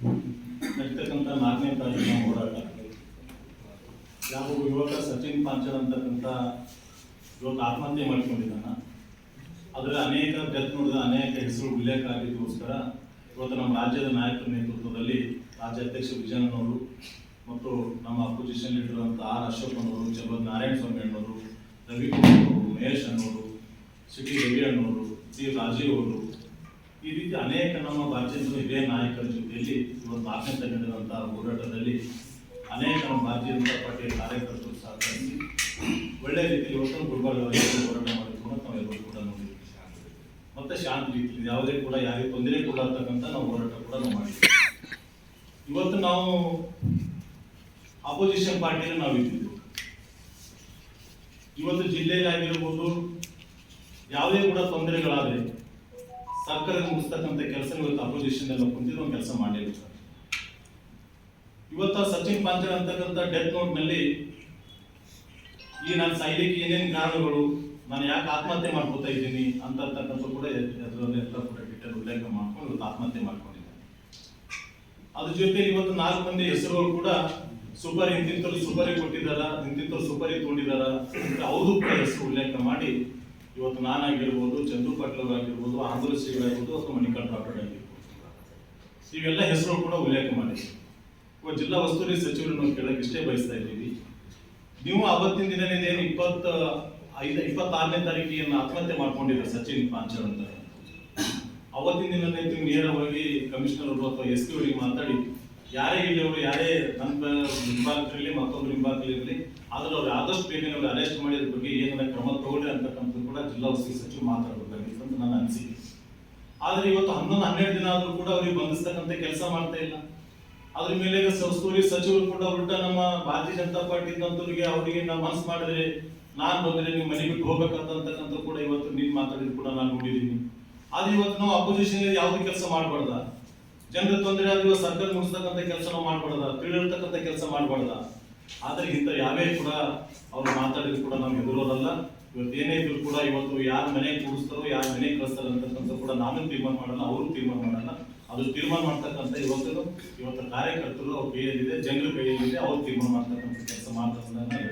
ನಡೀತಕ್ಕಂಥ ನಾಲ್ಕನೇ ತಾರೀಕಿನ ಹೋರಾಟ. ಯಾವ ಯುವಕ ಸಚಿನ್ ಪಾಂಚಲ್ ಅಂತಕ್ಕಂಥ ಇವತ್ತು ಆತ್ಮಹತ್ಯೆ ಮಾಡಿಕೊಂಡಿದ್ದಾನ. ಅದರ ಅನೇಕ ಡೆತ್ ನೋಡಿದ, ಅನೇಕ ಹೆಸರು ಉಲ್ಲೇಖ ಆಗಿದ್ದಕ್ಕೋಸ್ಕರ ಇವತ್ತು ನಮ್ಮ ರಾಜ್ಯದ ನಾಯಕರ ನೇತೃತ್ವದಲ್ಲಿ ರಾಜ್ಯಾಧ್ಯಕ್ಷ ವಿಜಯನವರು ಮತ್ತು ನಮ್ಮ ಅಪೋಸಿಷನ್ ಲೀಡರ್ ಅಂತ ಆರ್ ಅಶೋಕನವರು ಜಗತ್ ನಾರಾಯಣ ಸ್ವಾಮಿ ಅಣ್ಣವರು, ರವಿಕುಮಾರ್ ಅವರು ಮಹೇಶ್ ಅಣ್ಣವರು ಸಿಟಿ ರವಿ ಅಣ್ಣವರು, ಸಿ ರಾಜೀವ್ ಅವರು ಈ ರೀತಿ ಅನೇಕ ನಮ್ಮ ಭಾರತೀಯ ಹಿರಿಯ ನಾಯಕರ ಜೊತೆಯಲ್ಲಿ ಇವತ್ತು ಭಾಷೆ ತಗೊಂಡಿರುವಂತಹ ಹೋರಾಟದಲ್ಲಿ ಅನೇಕ ನಮ್ಮ ಭಾರತೀಯ ಜನತಾ ಪಾರ್ಟಿಯ ಕಾರ್ಯಕರ್ತರು ಸಹಕರಿಸಿ ಒಳ್ಳೆ ರೀತಿಯಲ್ಲಿ ಒಟ್ಟು ಗುಲ್ಬರ್ಗದಲ್ಲಿ ಹೋರಾಟ ಮಾಡಿಕೊಂಡು ನಾವೆಲ್ಲರೂ ಕೂಡ ನೋಡಿದ್ದೀವಿ. ಮತ್ತೆ ಶಾಂತಿ ರೀತಿಯಲ್ಲಿ ಯಾವುದೇ ಕೂಡ ಯಾರಿಗೆ ತೊಂದರೆ ಕೊಡತಕ್ಕಂಥ ನಾವು ಹೋರಾಟ ಕೂಡ ನಾವು ಮಾಡಿದ್ದೀವಿ. ಇವತ್ತು ನಾವು ಅಪೋಸಿಷನ್ ಪಾರ್ಟಿಯಲ್ಲಿ ನಾವು ಇದ್ದೀವಿ. ಇವತ್ತು ಜಿಲ್ಲೆಯಲ್ಲಿ ಆಗಿರ್ಬೋದು, ಯಾವುದೇ ಕೂಡ ತೊಂದರೆಗಳಾದ್ರೆ ಸರ್ಕಾರ ಮುಗಿಸ್ತಕ್ಕಂಥ ಕೆಲಸ ಇವತ್ತು ಅಪೋಸಿಷನ್ ಎಲ್ಲ ಕುಂತಿದ್ದು ಒಂದು ಕೆಲಸ ಮಾಡಿಲ್ಲ ಸರ್. ಇವತ್ತು ಸಚಿನ್ ಪಾಂಚರ್ ಅಂತಕ್ಕಂಥ ಡೆತ್ ನೋಟ್ನಲ್ಲಿ ಈ ನಾನು ಸಾಯ್ಲಿಕ್ಕೆ ಏನೇನು ಕಾರಣಗಳು, ನಾನು ಯಾಕೆ ಆತ್ಮಹತ್ಯೆ ಮಾಡ್ಕೋತಾ ಇದ್ದೀನಿ ಅಂತಕ್ಕಂಥ ಕೂಡ ಅದರಲ್ಲಿ ಎಲ್ಲ ಕೂಡ ಡಿಟೇಲ್ ಉಲ್ಲೇಖ ಮಾಡ್ಕೊಂಡು ಇವತ್ತು ಆತ್ಮಹತ್ಯೆ ಮಾಡ್ಕೊಂಡಿದ್ದಾರೆ. ಅದ್ರ ಜೊತೆ ಇವತ್ತು ನಾಲ್ಕು ಮಂದಿ ಹೆಸರುಗಳು ಕೂಡ ಸುಪಾರಿ ಇಂತಿಂತರು ಸೂಪರಿ ಕೊಟ್ಟಿದ್ದಾರ ಇಂತಿಂತರು ಸೂಪರಿ ತಗೊಂಡಿದ್ದಾರ ಅವ್ರದ್ದು ಕೂಡ ಹೆಸರು ಉಲ್ಲೇಖ ಮಾಡಿ ಇವತ್ತು ನಾನಾಗಿರ್ಬೋದು ಪಾಟೀಲ್ ಆಗಿರ್ಬೋದು ಆಂಧ್ರ ಶ್ರೀಗಳಾಗಿರ್ಬೋದು ಅಥವಾ ಮಣಿಕಾಂತ್ ರಾಠೋಡ್ ಆಗಿರ್ಬೋದು ಇವೆಲ್ಲ ಹೆಸರು ಕೂಡ ಉಲ್ಲೇಖ ಮಾಡಿ ಇವತ್ತು ಜಿಲ್ಲಾ ಉಸ್ತುವಾರಿ ಸಚಿವರನ್ನು ಕೇಳಕ್ಕೆ ಇಷ್ಟೇ ಬಯಸ್ತಾ ಇದ್ದೀವಿ. ನೀವು ಅವತ್ತಿನ ದಿನ ಏನು ಇಪ್ಪತ್ತ ಐದು, ಇಪ್ಪತ್ತಾರನೇ ತಾರೀಕಿಯನ್ನು ಆತ್ಮಹತ್ಯೆ ಮಾಡ್ಕೊಂಡಿದ್ದ ಸಚಿನ್ ಪಾಂಚರ್ ಅಂತ. ಅವತ್ತಿನ ದಿನ ನೇರವಾಗಿ ಕಮಿಷನರ್ ಅಥವಾ ಎಸ್ ಪಿ ಅವರಿಗೆ ಮಾತಾಡಿ ಯಾರೇ ಇಲ್ಲಿ ಅವರು, ಯಾರೇ ನನ್ನ ಹಿಂಬಾಲಕರಿರಲಿ ಮತ್ತೊಂದು ಹಿಂಬಾಲಕರಿರಲಿ ಆದ್ರೆ ಅವ್ರು ಆದಷ್ಟು ಬೇಗನೆ ಅವ್ರು ಅರೆಸ್ಟ್ ಮಾಡಿದ ಬಗ್ಗೆ ಏನಾರ ಕ್ರಮ ತಗೊಳ್ಳಿ ಅಂತಕ್ಕಂಥದ್ದು ಕೂಡ ಜಿಲ್ಲಾ ಉಸ್ತುವಾರಿ ಸಚಿವರು ಮಾತಾಡಬೇಕಾಗಿತ್ತು ಅಂತ ನನ್ನ ಅನಿಸಿಕೆ. ಆದ್ರೆ ಇವತ್ತು ಹನ್ನೊಂದು, ಹನ್ನೆರಡು ದಿನ ಆದ್ರೂ ಕೂಡ ಅವ್ರಿಗೆ ಬಂಧಿಸ್ತಕ್ಕಂಥ ಕೆಲಸ ಮಾಡ್ತಾ ಇಲ್ಲ. ಅದ್ರ ಮೇಲೆ ಉಸ್ತುವಾರಿ ಸಚಿವರು ಕೂಡ ಉಲ್ಟಾ ನಮ್ಮ ಭಾರತೀಯ ಜನತಾ ಪಾರ್ಟಿ ಇದ್ದಂಥವ್ರಿಗೆ ಅವರಿಗೆ ನಾವು ಮನಸ್ಸು ಮಾಡಿದ್ರೆ ನಾನು ಬಂದ್ರೆ ನೀವು ಮನೆ ಬಿಟ್ಟು ಹೋಗ್ಬೇಕಂತಕ್ಕಂಥ ಕೂಡ ಇವತ್ತು ನೀನ್ ಮಾತಾಡಿದ್ರು ಕೂಡ ನಾನು ನೋಡಿದ್ದೀನಿ. ಆದ್ರೆ ಇವತ್ತು ನಾವು ಅಪೋಸಿಷನ್ ಯಾವ್ದು ಕೆಲಸ ಮಾಡಬಾರ್ದ? ಜನರ ತೊಂದರೆ ಆದ್ರೆ ಸರ್ಕಾರ ಮುಗಿಸ್ತಕ್ಕಂಥ ಕೆಲಸ ಮಾಡ್ಬಾರ್ದ ತಿಳಿರ್ತಕ್ಕಂಥ ಕೆಲಸ ಮಾಡಬಾರ್ದ. ಆದ್ರೆ ಇಂಥ ಯಾವೇ ಕೂಡ ಅವ್ರು ಮಾತಾಡಿದ್ರು ಕೂಡ ನಾವು ಎದುರೋದಲ್ಲ. ಇವತ್ತು ಏನೇ ಇದ್ರು ಕೂಡ ಇವತ್ತು ಯಾರ ಮನೆ ಕೂಡಿಸ್ತಾರೋ, ಯಾರ ಮನೆ ಕಳಿಸ್ತಾರೋ ಅಂತಕ್ಕಂಥ ಕೂಡ ನಾನು ತೀರ್ಮಾನ ಮಾಡಲ್ಲ, ಅವರು ತೀರ್ಮಾನ ಮಾಡಲ್ಲ. ಅದು ತೀರ್ಮಾನ ಮಾಡ್ತಕ್ಕಂಥ ಇವತ್ತು ಇವತ್ತು ಕಾರ್ಯಕರ್ತರು ಅವ್ರ ಕೈಯಲ್ಲಿದೆ, ಜನರ ಕೈಯಲ್ಲಿದೆ, ಅವ್ರು ತೀರ್ಮಾನ ಮಾಡ್ತಕ್ಕಂಥ ಕೆಲಸ ಮಾಡ್ತಾರೆ